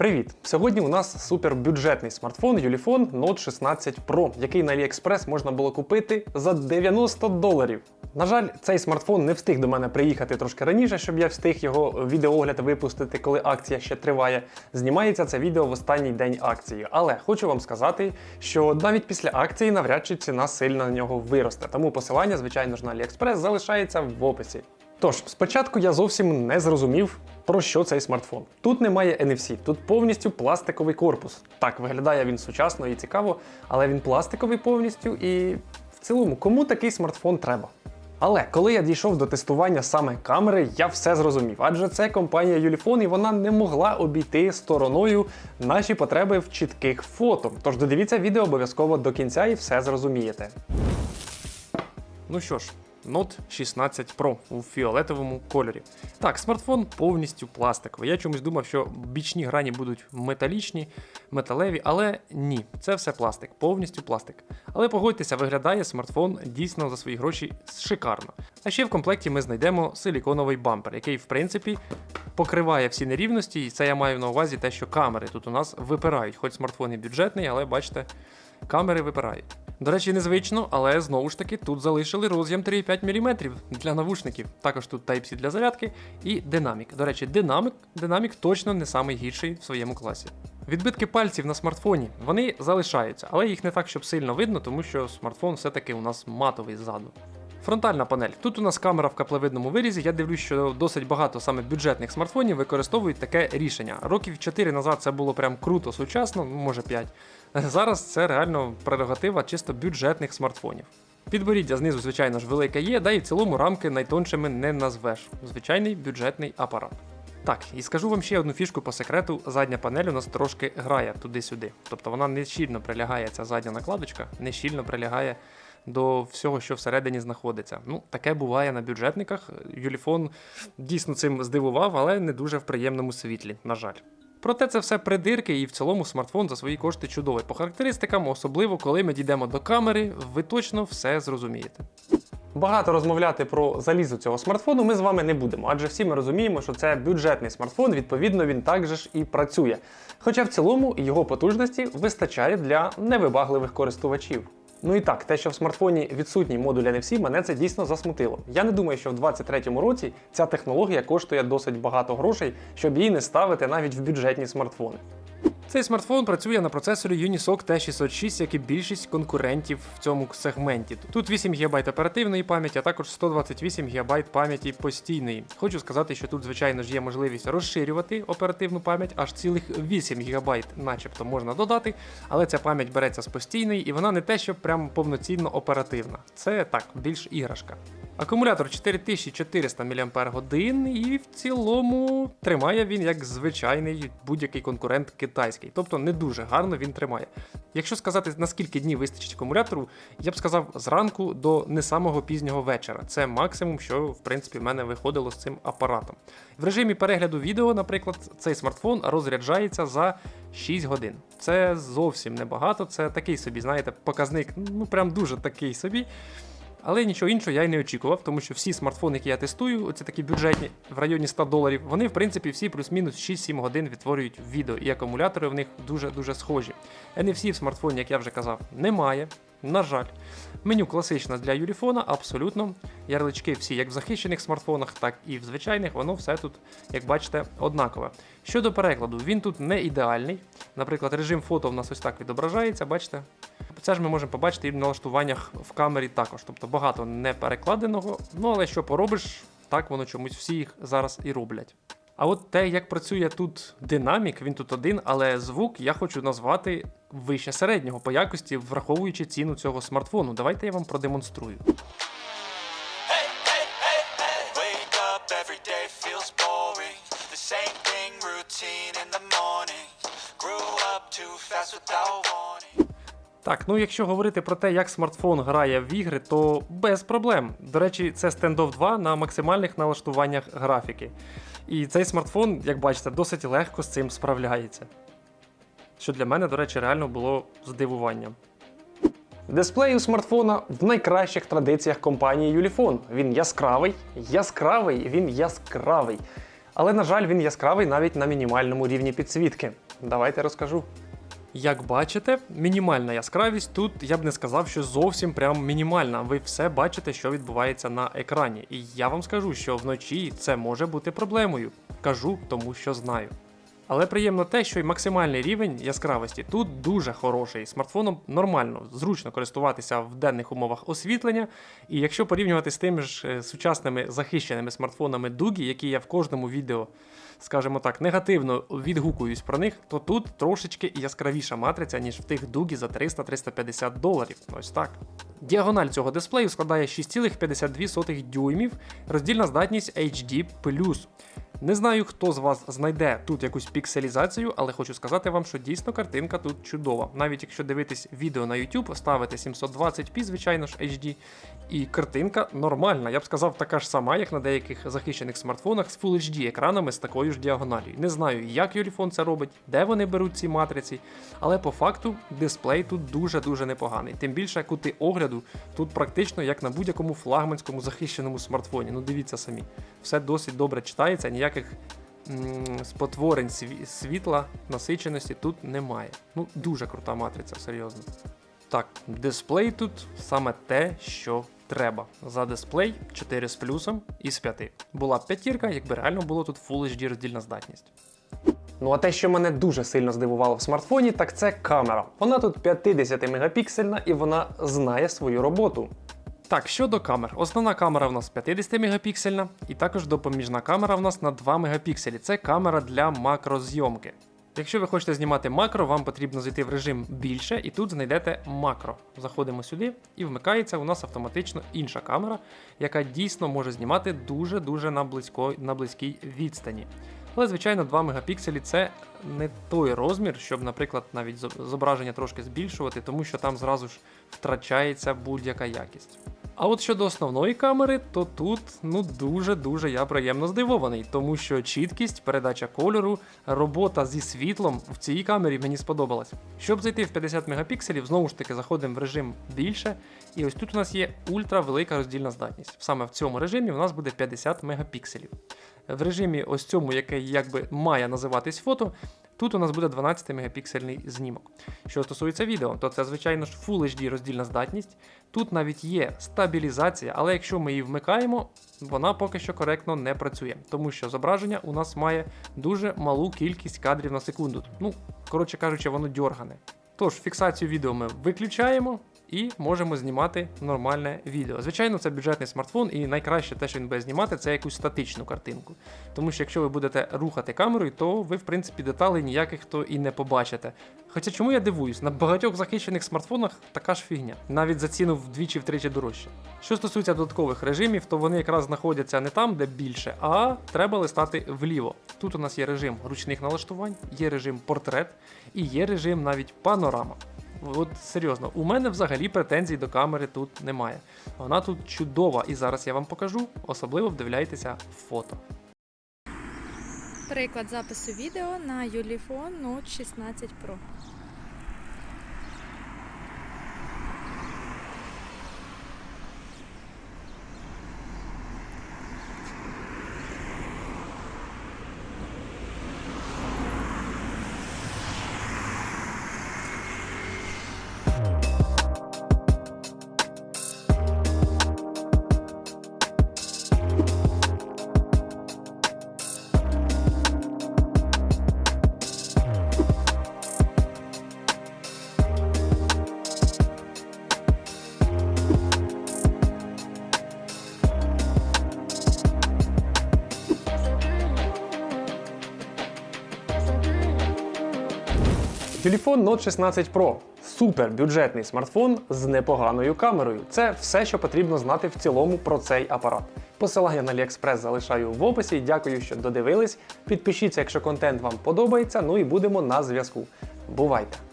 Привіт! Сьогодні у нас супербюджетний смартфон Ulefone Note 16 Pro, який на AliExpress можна було купити за 90 доларів. На жаль, цей смартфон не встиг до мене приїхати трошки раніше, щоб я встиг його відеоогляд випустити, коли акція ще триває. Знімається це відео в останній день акції. Але хочу вам сказати, що навіть після акції навряд чи ціна сильно на нього виросте. Тому посилання, звичайно ж, на AliExpress залишається в описі. Тож, спочатку я зовсім не зрозумів, про що цей смартфон. Тут немає NFC, тут повністю пластиковий корпус. Так, виглядає він сучасно і цікаво, але він пластиковий повністю і в цілому, кому такий смартфон треба? Але коли я дійшов до тестування саме камери, я все зрозумів, адже це компанія Ulefone і вона не могла обійти стороною наші потреби в чітких фото. Тож додивіться відео обов'язково до кінця і все зрозумієте. Ну що ж, Note 16 Pro у фіолетовому кольорі. Так, смартфон повністю пластиковий. Я чомусь думав, що бічні грані будуть металічні, металеві, але ні, це все пластик, повністю пластик. Але погодьтеся, виглядає смартфон дійсно за свої гроші шикарно. А ще в комплекті ми знайдемо силіконовий бампер, який, в принципі, покриває всі нерівності, і це я маю на увазі те, що камери тут у нас випирають. Хоч смартфон і бюджетний, але бачите, камери випирають. До речі, незвично, але знову ж таки тут залишили роз'єм 3,5 мм для навушників. Також тут Type-C для зарядки і динамік. До речі, динамік, динамік точно не самий гірший в своєму класі. Відбитки пальців на смартфоні вони залишаються, але їх не так, щоб сильно видно, тому що смартфон все-таки у нас матовий ззаду. Фронтальна панель. Тут у нас камера в каплевидному вирізі. Я дивлюсь, що досить багато саме бюджетних смартфонів використовують таке рішення. Років 4 назад це було прям круто сучасно, ну, може 5. Зараз це реально прерогатива чисто бюджетних смартфонів. Підборіддя знизу, звичайно ж, велике є, да і в цілому рамки найтоншими не назвеш. Звичайний бюджетний апарат. Так, і скажу вам ще одну фішку по секрету: задня панель у нас трошки грає туди-сюди. Тобто вона не щільно прилягає, ця задня накладочка, не щільно прилягає до всього, що всередині знаходиться. Ну, таке буває на бюджетниках. Юліфон дійсно цим здивував, але не дуже в приємному світлі, на жаль. Проте це все придирки, і в цілому смартфон за свої кошти чудовий. По характеристикам, особливо коли ми дійдемо до камери, ви точно все зрозумієте. Багато розмовляти про залізо цього смартфону ми з вами не будемо, адже всі ми розуміємо, що це бюджетний смартфон, відповідно, він також і працює. Хоча в цілому його потужності вистачає для невибагливих користувачів. Ну і так, те, що в смартфоні відсутній модуль NFC, мене це дійсно засмутило. Я не думаю, що в 2023 році ця технологія коштує досить багато грошей, щоб її не ставити навіть в бюджетні смартфони. Цей смартфон працює на процесорі Unisoc T606, як і більшість конкурентів в цьому сегменті. Тут 8 ГБ оперативної пам'яті, а також 128 ГБ пам'яті постійної. Хочу сказати, що тут, звичайно ж, є можливість розширювати оперативну пам'ять, аж цілих 8 ГБ, начебто, можна додати, але ця пам'ять береться з постійної, і вона не те, що прям повноцінно оперативна. Це так, більш іграшка. Акумулятор 4400 мАч, і в цілому тримає він як звичайний будь-який конкурент китайський. Тобто не дуже гарно він тримає. Якщо сказати, наскільки днів вистачить акумулятору, я б сказав зранку до не самого пізнього вечора. Це максимум, що в принципі в мене виходило з цим апаратом. В режимі перегляду відео, наприклад, цей смартфон розряджається за 6 годин. Це зовсім небагато, це такий собі, знаєте, показник, ну прям дуже такий собі. Але нічого іншого я й не очікував, тому що всі смартфони, які я тестую, оці такі бюджетні в районі 100 доларів, вони в принципі всі плюс-мінус 6-7 годин відтворюють відео, і акумулятори в них дуже-дуже схожі. NFC в смартфоні, як я вже казав, немає. На жаль, меню класичне для юліфона, абсолютно. Ярлички всі, як в захищених смартфонах, так і в звичайних, воно все тут, як бачите, однакове. Щодо перекладу, він тут не ідеальний. Наприклад, режим фото в нас ось так відображається, бачите? Це ж ми можемо побачити і в налаштуваннях в камері також. Тобто багато не перекладеного, ну але що поробиш, так воно чомусь всі їх зараз і роблять. А от те, як працює тут динамік, він тут один, але звук я хочу назвати вище середнього по якості, враховуючи ціну цього смартфону. Давайте я вам продемонструю. Every day Так, ну якщо говорити про те, як смартфон грає в ігри, то без проблем. До речі, це Standoff 2 на максимальних налаштуваннях графіки. І цей смартфон, як бачите, досить легко з цим справляється. Що для мене, до речі, реально було здивуванням. Дисплей у смартфона в найкращих традиціях компанії Ulefone. Він яскравий, яскравий, він яскравий. Але, на жаль, він яскравий навіть на мінімальному рівні підсвітки. Давайте розкажу. Як бачите, мінімальна яскравість тут я б не сказав, що зовсім прям мінімальна. Ви все бачите, що відбувається на екрані. І я вам скажу, що вночі це може бути проблемою. Кажу, тому що знаю. Але приємно те, що й максимальний рівень яскравості тут дуже хороший. Смартфоном нормально, зручно користуватися в денних умовах освітлення. І якщо порівнювати з тими ж е, сучасними захищеними смартфонами Дугі, які я в кожному відео, скажімо так, негативно відгукуюсь про них, то тут трошечки яскравіша матриця, ніж в тих Дугі за 300-350 доларів. Ось так. Діагональ цього дисплею складає 6,52 дюймів, роздільна здатність HD+. Не знаю, хто з вас знайде тут якусь пікселізацію, але хочу сказати вам, що дійсно картинка тут чудова. Навіть якщо дивитись відео на YouTube, ставити 720p, звичайно ж, HD, і картинка нормальна. Я б сказав, така ж сама, як на деяких захищених смартфонах з Full HD екранами з такою ж діагоналію. Не знаю, як Юліфон це робить, де вони беруть ці матриці, але по факту дисплей тут дуже-дуже непоганий. Тим більше кути огляду тут практично як на будь-якому флагманському захищеному смартфоні. Ну дивіться самі, все досить добре читається, ніяких спотворень сві- світла, насиченості тут немає. Ну, дуже крута матриця, серйозно. Так, дисплей тут саме те, що треба. За дисплей 4 з плюсом із 5. Була б п'ятірка, якби реально було тут Full HD роздільна здатність. Ну а те, що мене дуже сильно здивувало в смартфоні, так це камера. Вона тут 50 мегапіксельна і вона знає свою роботу. Так, щодо камер. Основна камера в нас 50 мегапіксельна, і також допоміжна камера в нас на 2 мегапікселі. Це камера для макрозйомки. Якщо ви хочете знімати макро, вам потрібно зайти в режим більше, і тут знайдете макро. Заходимо сюди і вмикається у нас автоматично інша камера, яка дійсно може знімати дуже-дуже на, близько, на близькій відстані. Але, звичайно, 2 мегапікселі це не той розмір, щоб, наприклад, навіть зображення трошки збільшувати, тому що там зразу ж втрачається будь-яка якість. А от щодо основної камери, то тут ну дуже-дуже я приємно здивований, тому що чіткість, передача кольору, робота зі світлом в цій камері мені сподобалась. Щоб зайти в 50 мегапікселів, знову ж таки заходимо в режим більше, і ось тут у нас є ультравелика роздільна здатність. Саме в цьому режимі у нас буде 50 мегапікселів. В режимі ось цьому, який якби має називатись фото, Тут у нас буде 12 мегапіксельний знімок. Що стосується відео, то це, звичайно ж, Full HD роздільна здатність. Тут навіть є стабілізація, але якщо ми її вмикаємо, вона поки що коректно не працює, тому що зображення у нас має дуже малу кількість кадрів на секунду. Ну, коротше кажучи, воно дьоргане. Тож, фіксацію відео ми виключаємо і можемо знімати нормальне відео. Звичайно, це бюджетний смартфон, і найкраще те, що він буде знімати, це якусь статичну картинку. Тому що якщо ви будете рухати камерою, то ви, в принципі, деталей ніяких то і не побачите. Хоча чому я дивуюсь, на багатьох захищених смартфонах така ж фігня, навіть за ціну вдвічі-втричі дорожче. Що стосується додаткових режимів, то вони якраз знаходяться не там, де більше, а треба листати вліво. Тут у нас є режим ручних налаштувань, є режим портрет і є режим навіть панорама. От серйозно, у мене взагалі претензій до камери тут немає. Вона тут чудова, і зараз я вам покажу, особливо вдивляйтеся в фото. Приклад запису відео на Юліфон Note 16 Pro. Телефон Note 16 Pro супер бюджетний смартфон з непоганою камерою. Це все, що потрібно знати в цілому про цей апарат. Посилання на AliExpress залишаю в описі. Дякую, що додивились. Підпишіться, якщо контент вам подобається. Ну і будемо на зв'язку. Бувайте!